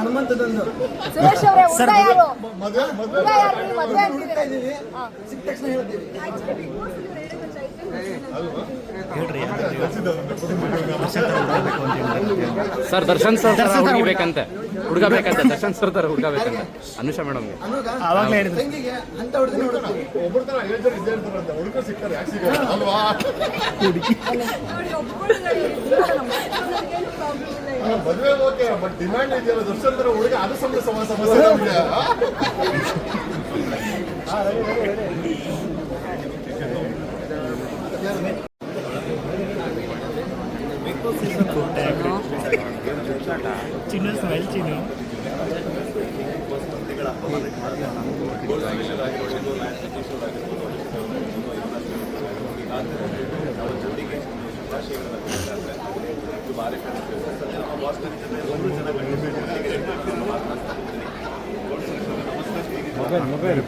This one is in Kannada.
ಹನುಮಂತದೊಂದು. ಸುರೇಶ್ ಅವರೇ ಹುಡುಗ ಯಾರು? ಮದುವೆ ಮದುವೆ ಯಾರು? ನೀವು ಮದುವೆ ಹುಡುಕ್ತಾ ಆಗ್ತಿದ್ದೀರಾ ಇದೀವಿ ಸಿಕ್ಕ ತಕ್ಷಣ ಹೇಳ್ತೀವಿ ಸರ್ ದರ್ಶನ್ ಸರ್ ತರ ಹುಡುಗಬೇಕಂತೆ. ಹುಡುಗಬೇಕಂತೆ ದರ್ಶನ್ ಸರ್ ತರ ಹುಡುಗಬೇಕಂತೆ. ಅನುಷಾ ಮೇಡಮ್ಗೆ ಅನ್ನೋಗ ಆವಾಗ್ಲೇ ಹೇಳಿದ್ರು. ತಂಗಿಗೆ ಅಂತ ಹುಡುಗನ ಹುಡುಕ್ತೀವಿ ಒಬ್ಬರ ತರ ಏಳು ಜನ ಇದ್ದೇ ಇರ್ತಾರಂತೆ ಹುಡುಗರು ಸಿಗ್ತಾರೆ ಯಾಕೆ ಸಿಗಲ್ಲ? ಅಲ್ವಾ? ಅಲ್ಲ, ಮದುವೆ ಓಕೆ ಬಟ್ ಡಿಮ್ಯಾಂಡ್ ಇದೆಯಲ್ಲ ದರ್ಶನ್ ಹುಡುಗ ಅದು ಸಮಸ್ಯೆ ಸಮ ಸಮಸ್ಯೆ ಚಿನ್ನ ಚಿನ್ನು ಸ್ಮೈಲ್ ಚಿನ್ನು ಮೊಬೈಲ್ ಮೊಬೈಲ್